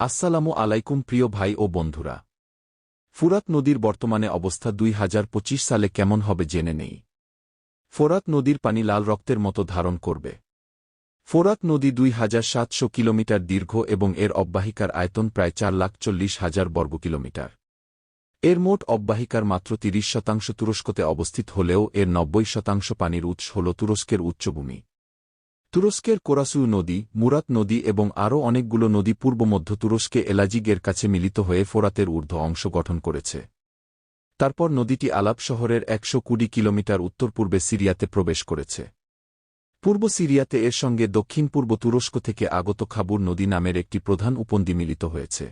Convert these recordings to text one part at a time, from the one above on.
আসসালামু আলাইকুম প্রিয় ভাই ও বন্ধুরা। ফুরাত নদীর বর্তমানে অবস্থা দুই হাজার পঁচিশ সালে কেমন হবে জেনে নেই। ফোরাত নদীর পানি লাল রক্তের মতো ধারণ করবে। ফোরাত নদী দুই হাজার সাতশো কিলোমিটার দীর্ঘ এবং এর অব্বাহিকার আয়তন প্রায় চার লাখ চল্লিশ হাজার বর্গ কিলোমিটার। এর মোট অব্বাহিকার মাত্র তিরিশ শতাংশ তুরস্কতে অবস্থিত হলেও এর নব্বই শতাংশ পানির উৎস হল তুরস্কের উচ্চভূমি। তুরস্কের কোরাসু নদী, মুরাত নদী এবং আরও অনেকগুলো নদী পূর্ব মধ্য তুরস্কে এলাজিগের কাছে মিলিত হয়ে ফোরাতের ঊর্ধ্ব অংশ গঠন করেছে। তারপর নদীটি আলাপ শহরের একশো কুড়ি কিলোমিটার উত্তর পূর্বে সিরিয়াতে প্রবেশ করেছে। পূর্ব সিরিয়াতে এর সঙ্গে দক্ষিণ পূর্ব তুরস্ক থেকে আগত খাবুর নদী নামের একটি প্রধান উপনদী মিলিত হয়েছে।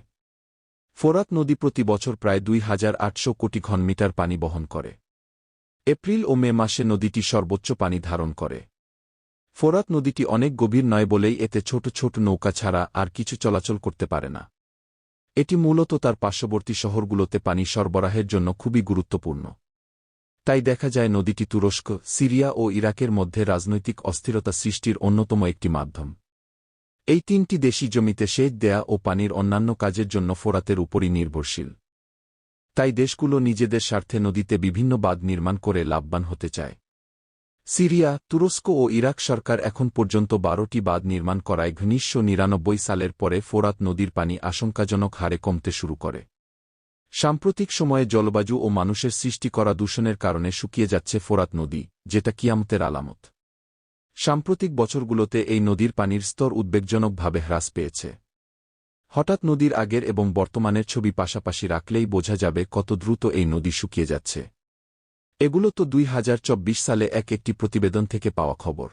ফোরাত নদী প্রতি বছর প্রায় দুই হাজার আটশো কোটি ঘনমিটার পানি বহন করে। এপ্রিল ও মে মাসে নদীটি সর্বোচ্চ পানি ধারণ করে। ফোরাত নদীটি অনেক গভীর নয় বলেই এতে ছোট ছোট নৌকা ছাড়া আর কিছু চলাচল করতে পারে না। এটি মূলত তার পার্শ্ববর্তী শহরগুলোতে পানি সরবরাহের জন্য খুবই গুরুত্বপূর্ণ। তাই দেখা যায় নদীটি তুরস্ক, সিরিয়া ও ইরাকের মধ্যে রাজনৈতিক অস্থিরতা সৃষ্টির অন্যতম একটি মাধ্যম। এই তিনটি দেশি জমিতে সেচ দেয়া ও পানির অন্যান্য কাজের জন্য ফোরাতের উপরই নির্ভরশীল। তাই দেশগুলো নিজেদের স্বার্থে নদীতে বিভিন্ন বাঁধ নির্মাণ করে লাভবান হতে চায়। সিরিয়া, তুরস্ক ও ইরাক সরকার এখন পর্যন্ত বারোটি বাঁধ নির্মাণ করায় উনিশশো নিরানব্বই সালের পরে ফোরাত নদীর পানি আশঙ্কাজনক হারে কমতে শুরু করে। সাম্প্রতিক সময়ে জলবায়ু ও মানুষের সৃষ্টি করা দূষণের কারণে শুকিয়ে যাচ্ছে ফোরাত নদী, যেটা কিয়ামতের আলামত। সাম্প্রতিক বছরগুলোতে এই নদীর পানির স্তর উদ্বেগজনকভাবে হ্রাস পেয়েছে। হঠাৎ নদীর আগের এবং বর্তমানের ছবি পাশাপাশি রাখলেই বোঝা যাবে কত দ্রুত এই নদী শুকিয়ে যাচ্ছে। এগুলো তো দুই হাজার চব্বিশ সালে এক একটি প্রতিবেদন থেকে পাওয়া খবর।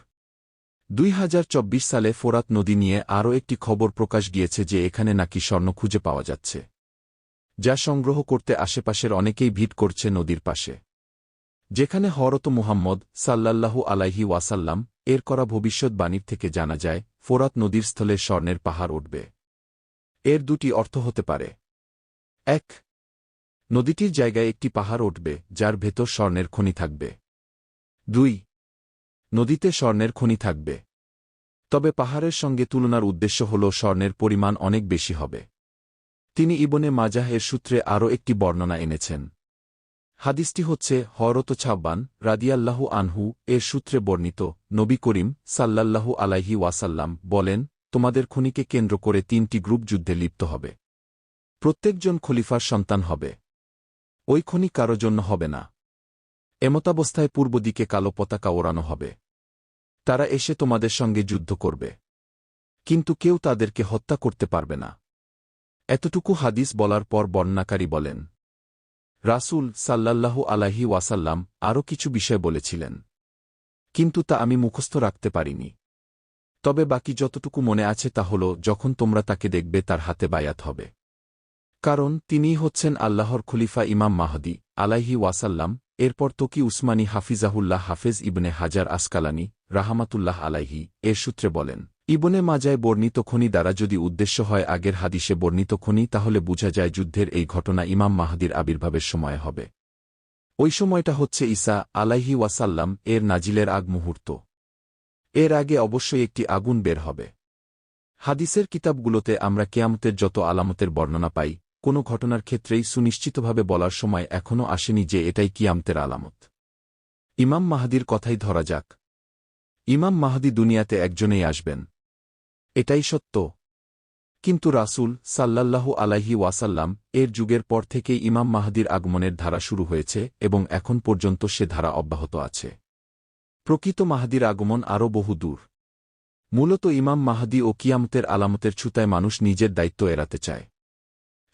দুই হাজার চব্বিশ সালে ফোরাত নদী নিয়ে আরও একটি খবর প্রকাশ গিয়েছে যে এখানে নাকি স্বর্ণ খুঁজে পাওয়া যাচ্ছে। যা সংগ্রহ করতে আশেপাশের অনেকেই ভিড় করছে নদীর পাশে। যেখানে হরত মুহাম্মদ সাল্লাল্লাহু আলাইহি ওয়াসাল্লাম এর করা ভবিষ্যৎবাণীর থেকে জানা যায়, ফোরাত নদীর স্থলে স্বর্ণের পাহাড় উঠবে। এর দুটি অর্থ হতে পারে। এক নদীটির জায়গায় একটি পাহাড় উঠবে, যার ভেতর স্বর্ণের খনি থাকবে। দুই, নদীতে স্বর্ণের খনি থাকবে। তবে পাহাড়ের সঙ্গে তুলনার উদ্দেশ্য হল স্বর্ণের পরিমাণ অনেক বেশি হবে। তিনি ইবনে মাজাহ এর সূত্রে আরও একটি বর্ণনা এনেছেন। হাদিসটি হচ্ছে হরত ছাব্বান রাদিয়াল্লাহু আনহু এর সূত্রে বর্ণিত, নবী করিম সাল্লাল্লাহু আলাইহি ওয়াসাল্লাম বলেন, তোমাদের খনিকে কেন্দ্র করে তিনটি গ্রুপ যুদ্ধে লিপ্ত হবে। প্রত্যেকজন খলিফার সন্তান হবে। ওই খনি কারও জন্য হবে না। এমতাবস্থায় পূর্ব দিকে কালো পতাকা ওড়ানো হবে। তারা এসে তোমাদের সঙ্গে যুদ্ধ করবে। কিন্তু কেউ তাদেরকে হত্যা করতে পারবে না। এতটুকু হাদিস বলার পর বর্ণাকারী বলেন, রাসুল সাল্লাল্লাহু আলাহি ওয়াসাল্লাম আরও কিছু বিষয় বলেছিলেন। কিন্তু তা আমি মুখস্থ রাখতে পারিনি। তবে বাকি যতটুকু মনে আছে তা হল, যখন তোমরা তাকে দেখবে তার হাতে বায়াত হবে। কারণ তিনিই হচ্ছেন আল্লাহর খলিফা ইমাম মাহদি, আলাইহি ওয়াসাল্লাম, এরপর তোকি উসমানী হাফিজাহুল্লাহ হাফেজ ইবনে হাজার আসকালানি, রাহামাতুল্লাহ আলাইহি, এর সূত্রে বলেন, ইবনে মাজায় বর্ণিত খনি দ্বারা যদি উদ্দেশ্য হয় আগের হাদিসে বর্ণিত খনি, তাহলে বোঝা যায় যুদ্ধের এই ঘটনা ইমাম মাহাদির আবির্ভাবের সময় হবে। ওই সময়টা হচ্ছে ঈসা আলাইহি ওয়াসাল্লাম এর নাজিলের আগ মুহূর্ত। এর আগে অবশ্যই একটি আগুন বের হবে। হাদিসের কিতাবগুলোতে আমরা কেয়ামতের যত আলামতের বর্ণনা পাই কোনো ঘটনার ক্ষেত্রেই সুনিশ্চিতভাবে বলার সময় এখনও আসেনি যে এটাই কিয়ামতের আলামত। ইমাম মাহাদির কথাই ধরা যাক। ইমাম মাহাদি দুনিয়াতে একজনেই আসবেন। এটাই সত্য। কিন্তু রাসুল সাল্লাল্লাহু আলাইহি ওয়াসাল্লাম এর যুগের পর থেকেই ইমাম মাহাদির আগমনের ধারা শুরু হয়েছে এবং এখন পর্যন্ত সে ধারা অব্যাহত আছে। প্রকৃত মাহাদির আগমন আরও বহু দূর। মূলত ইমাম মাহাদি ও কিয়ামতের আলামতের ছুতায় মানুষ নিজের দায়িত্ব এড়াতে চায়।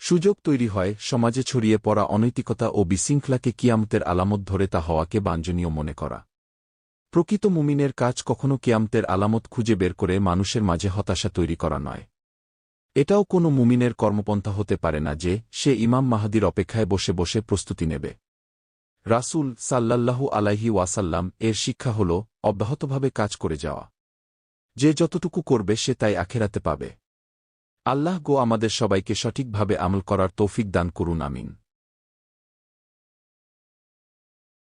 সুযোগ তৈরি হয় সমাজে ছড়িয়ে পড়া অনৈতিকতা ও বিশৃঙ্খলাকে কিয়ামতের আলামত ধরে তা হওয়াকে বাঞ্ছনীয় মনে করা। প্রকৃত মুমিনের কাজ কখনো কিয়ামতের আলামত খুঁজে বের করে মানুষের মাঝে হতাশা তৈরি করা নয়। এটাও কোনো মুমিনের কর্মপন্থা হতে পারে না যে সে ইমাম মাহাদির অপেক্ষায় বসে বসে প্রস্তুতি নেবে। রাসুল সাল্লাল্লাহু আলাইহি ওয়াসাল্লাম এর শিক্ষা হল, অব্যাহতভাবে কাজ করে যাওয়া। যে যতটুকু করবে সে তাই আখেরাতে পাবে। আল্লাহ গো আমাদের সবাইকে সঠিকভাবে আমল করার তৌফিক দান করুন আমিন।